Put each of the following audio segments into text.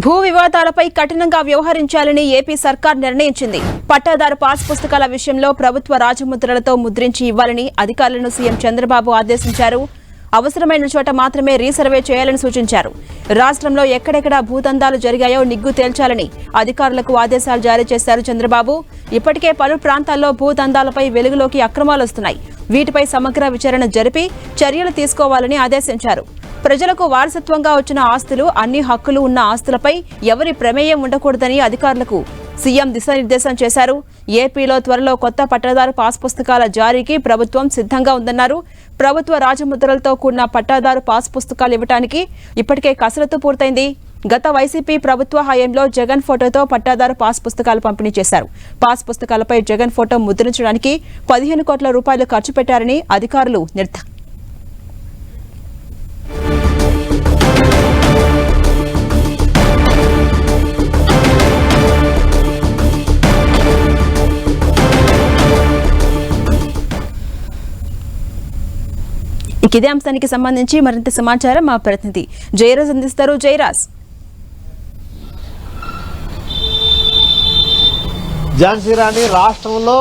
భూ వివాదాలపై కఠినంగా వ్యవహరించాలని ఏపీ సర్కార్ నిర్ణయించింది. పట్టాదారు పాస్ పుస్తకాల విషయంలో ప్రభుత్వ రాజముద్రలతో ముద్రించి ఇవ్వాలని అధికారులను సీఎం చంద్రబాబు ఆదేశించారు. అవసరమైన చోట మాత్రమే రీసర్వే చేయాలని సూచించారు. రాష్ట్రంలో ఎక్కడెక్కడ భూదందాలు జరిగాయో నిగ్గు తేల్చాలని అధికారులకు ఆదేశాలు జారీ చేశారు చంద్రబాబు. ఇప్పటికే పలు ప్రాంతాల్లో భూదందాలపై వెలుగులోకి అక్రమాలు వస్తున్నాయి వీటిపై సమగ్ర విచారణ జరిపి చర్యలు తీసుకోవాలని ఆదేశించారు. ప్రజలకు వారసత్వంగా వచ్చిన ఆస్తులు అన్ని హక్కులు ఉన్న ఆస్తులపై ఎవరి ప్రమేయం ఉండకూడదని అధికారులకు సీఎం దిశానిర్దేశం చేశారు. ఏపీలో త్వరలో కొత్త పట్టాదారు పాస్ పుస్తకాల జారీకి ప్రభుత్వం సిద్ధంగా ఉందన్నారు. ప్రభుత్వ రాజముద్రలతో కూడిన పట్టాదారు పాస్ పుస్తకాలు ఇవ్వడానికి ఇప్పటికే కసరత్తు పూర్తయింది. గత వైసీపీ ప్రభుత్వ హయాంలో జగన్ ఫోటోతో పట్టాదారు పాస్ పుస్తకాలు పంపిణీ చేశారు. పాస్ పుస్తకాలపై జగన్ ఫోటో ముద్రించడానికి పదిహేను కోట్ల రూపాయలు ఖర్చు పెట్టారని అధికారులు నిర్ధ ఇక ఇదే అంశానికి సంబంధించి మరింత సమాచారం మా ప్రతినిధి జయరాజ్ అందిస్తారు. జయరాజ్. ఝాన్సీ రాణి రాష్ట్రంలో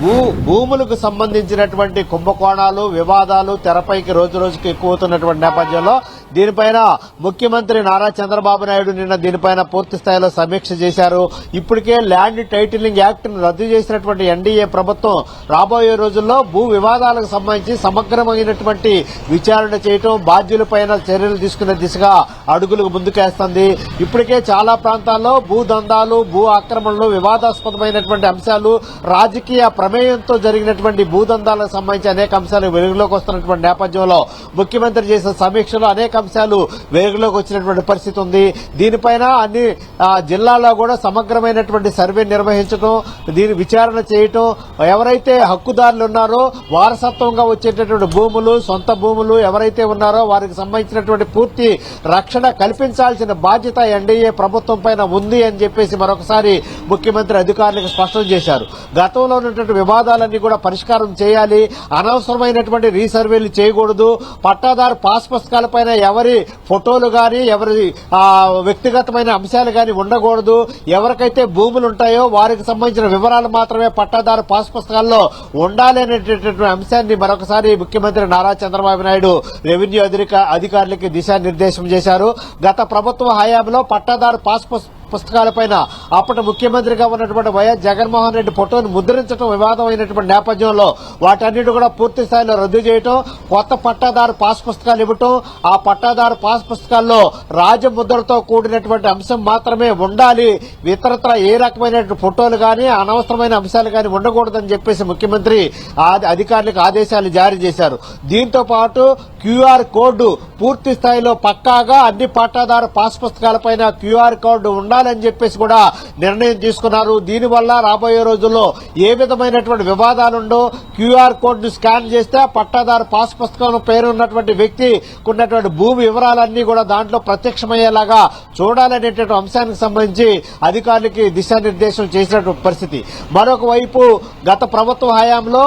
భూ భూములకు సంబంధించినటువంటి కుంభకోణాలు వివాదాలు తెరపైకి రోజు రోజుకి ఎక్కువ అవుతున్నటువంటి నేపథ్యంలో దీనిపైన ముఖ్యమంత్రి నారా చంద్రబాబు నాయుడు నిన్న దీనిపైన పూర్తి స్థాయిలో సమీక్ష చేశారు. ఇప్పటికే ల్యాండ్ టైటిలింగ్ యాక్ట్ను రద్దు చేసినటువంటి ఎన్డీఏ ప్రభుత్వం రాబోయే రోజుల్లో భూ వివాదాలకు సంబంధించి సమగ్రమైనటువంటి విచారణ చేయటం బాధ్యులపైన చర్యలు తీసుకునే దిశగా అడుగులు ముందుకేస్తుంది. ఇప్పటికే చాలా ప్రాంతాల్లో భూ దందాలు భూ ఆక్రమణలు వివాదాస్పదమైనటువంటి అంశాలు రాజకీయ ప్రమేయంతో జరిగినటువంటి భూదందాలకు సంబంధించి అనేక అంశాలు వెలుగులోకి వస్తున్నటువంటి నేపథ్యంలో ముఖ్యమంత్రి చేసిన సమీక్షలో అనేక అంశాలు వెలుగులోకి వచ్చినటువంటి పరిస్థితి ఉంది. దీనిపైన అన్ని జిల్లాలో జిల్లాల్లో కూడా సమగ్రమైనటువంటి సర్వే నిర్వహించడం దీని విచారణ చేయటం ఎవరైతే హక్కుదారులు ఉన్నారో వారసత్వంగా వచ్చేటటువంటి భూములు సొంత భూములు ఎవరైతే ఉన్నారో వారికి సంబంధించినటువంటి పూర్తి రక్షణ కల్పించాల్సిన బాధ్యత ఎన్డీఏ ప్రభుత్వం పైన ఉంది అని చెప్పేసి మరొకసారి ముఖ్యమంత్రి అధికారులకు స్పష్టం చేశారు. గతంలో ఉన్నటువంటి వివాదాలన్నీ కూడా పరిష్కారం చేయాలి. అనవసరమైనటువంటి రీసర్వేలు చేయకూడదు. పట్టాదారు పాస్ పుస్తకాలపైన ఎవరి ఫోటోలు కానీ ఎవరి వ్యక్తిగతమైన అంశాలు కానీ ఉండకూడదు. ఎవరికైతే భూములు ఉంటాయో వారికి సంబంధించిన వివరాలు మాత్రమే పట్టాదారు పాస్ పుస్తకాల్లో ఉండాలి అనేటటువంటి అంశాన్ని మరొకసారి ముఖ్యమంత్రి నారా చంద్రబాబు నాయుడు రెవెన్యూ అధికారులకి దిశానిర్దేశం చేశారు. గత ప్రభుత్వ హయాంలో పట్టాదారు పాస్ పుస్తకం పుస్తకాలపైన అప్పటి ముఖ్యమంత్రిగా ఉన్నటువంటి వైఎస్ జగన్మోహన్ రెడ్డి ఫోటోను ముద్రించడం వివాదమైనటువంటి నేపథ్యంలో వాటన్నిటి కూడా పూర్తి స్థాయిలో రద్దు చేయటం కొత్త పట్టాదారు పాస్ పుస్తకాలు ఇవ్వటం ఆ పట్టాదారు పాస్ పుస్తకాల్లో రాజముద్రతో కూడినటువంటి అంశం మాత్రమే ఉండాలి. ఇతరత్ర ఏ రకమైన ఫోటోలు కానీ అనవసరమైన అంశాలు కానీ ఉండకూడదని చెప్పేసి ముఖ్యమంత్రి ఆ అధికారులకు ఆదేశాలు జారీ చేశారు. దీంతో పాటు క్యూఆర్ కోడ్ పూర్తి స్థాయిలో పక్కాగా అన్ని పట్టాదారు పాస్ పుస్తకాలపైన క్యూఆర్ కోడ్ ఉండాలని చెప్పేసి కూడా నిర్ణయం తీసుకున్నారు. దీనివల్ల రాబోయే రోజుల్లో ఏ విధమైనటువంటి వివాదాలుండో క్యూఆర్ కోడ్ను స్కాన్ చేస్తే పట్టాదారు పాస్ పుస్తకం పేరు ఉన్నటువంటి వ్యక్తి ఉన్నటువంటి భూమి వివరాలన్నీ కూడా దాంట్లో ప్రత్యక్షమయ్యేలాగా చూడాలనేటువంటి అంశానికి సంబంధించి అధికారులకి దిశానిర్దేశం చేసినటువంటి పరిస్థితి. మరొక వైపు గత ప్రభుత్వ హయాంలో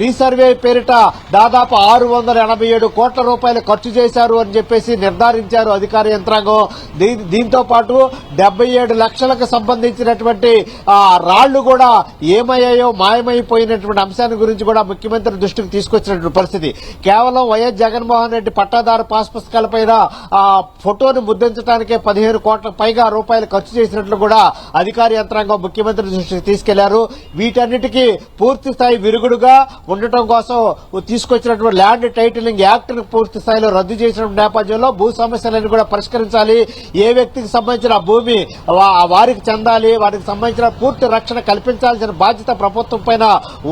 రీసర్వే పేరిట దాదాపు ఆరు వందల ఎనభై ఏడు కోట్ల రూపాయలు ఖర్చు చేశారు అని చెప్పేసి నిర్ధారించారు అధికార యంత్రాంగం. దీంతో పాటు డెబ్బై ఏడు లక్షలకు సంబంధించినటువంటి రాళ్ళు కూడా ఏమయ్యాయో మాయమైపోయినటువంటి అంశాన్ని గురించి కూడా ముఖ్యమంత్రి దృష్టికి తీసుకొచ్చినటువంటి పరిస్థితి. కేవలం వైఎస్ జగన్మోహన్ రెడ్డి పట్టాదారు పాస్ పుస్తకాలపైన ఆ ఫోటోను ముద్రించడానికే పదిహేను కోట్ల పైగా రూపాయలు ఖర్చు చేసినట్లు కూడా అధికార యంత్రాంగం ముఖ్యమంత్రి దృష్టికి తీసుకెళ్ళారు. వీటన్నిటికీ పూర్తి స్థాయి విరుగుడుగా ఉండటం కోసం తీసుకొచ్చినటువంటి ల్యాండ్ టైటిలింగ్ యాక్ట్ను పూర్తి స్థాయిలో రద్దు చేసిన నేపథ్యంలో భూ సమస్యలను కూడా పరిష్కరించాలి. ఏ వ్యక్తికి సంబంధించిన భూమి వారికి చెందాలి వారికి సంబంధించిన పూర్తి రక్షణ కల్పించాల్సిన బాధ్యత ప్రభుత్వం పైన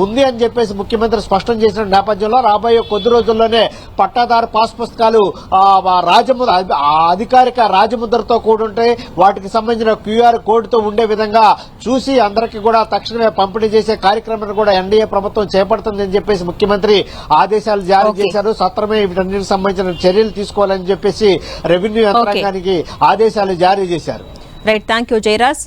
ఉంది అని చెప్పేసి ముఖ్యమంత్రి స్పష్టం చేసిన నేపథ్యంలో రాబోయే కొద్ది రోజుల్లోనే పట్టాదారు పాస్ పుస్తకాలు ఆ రాజముద్ర అధికారిక రాజముద్రతో కూడి ఉంటాయి వాటికి సంబంధించిన క్యూఆర్ కోడ్తో ఉండే విధంగా చూసి అందరికీ కూడా తక్షణమే పంపిణీ చేసే కార్యక్రమాన్ని కూడా ఎన్డీఏ ప్రభుత్వం చేపడుతుందని చెప్పేసి ముఖ్యమంత్రి ఆదేశాలు జారీ. చేశారు. సత్వరమే వీటన్నిటికి సంబంధించిన చర్యలు తీసుకోవాలని చెప్పేసి రెవెన్యూ యంత్రాంగానికి ఆదేశాలు జారీ చేశారు. Right thank you Jayaraj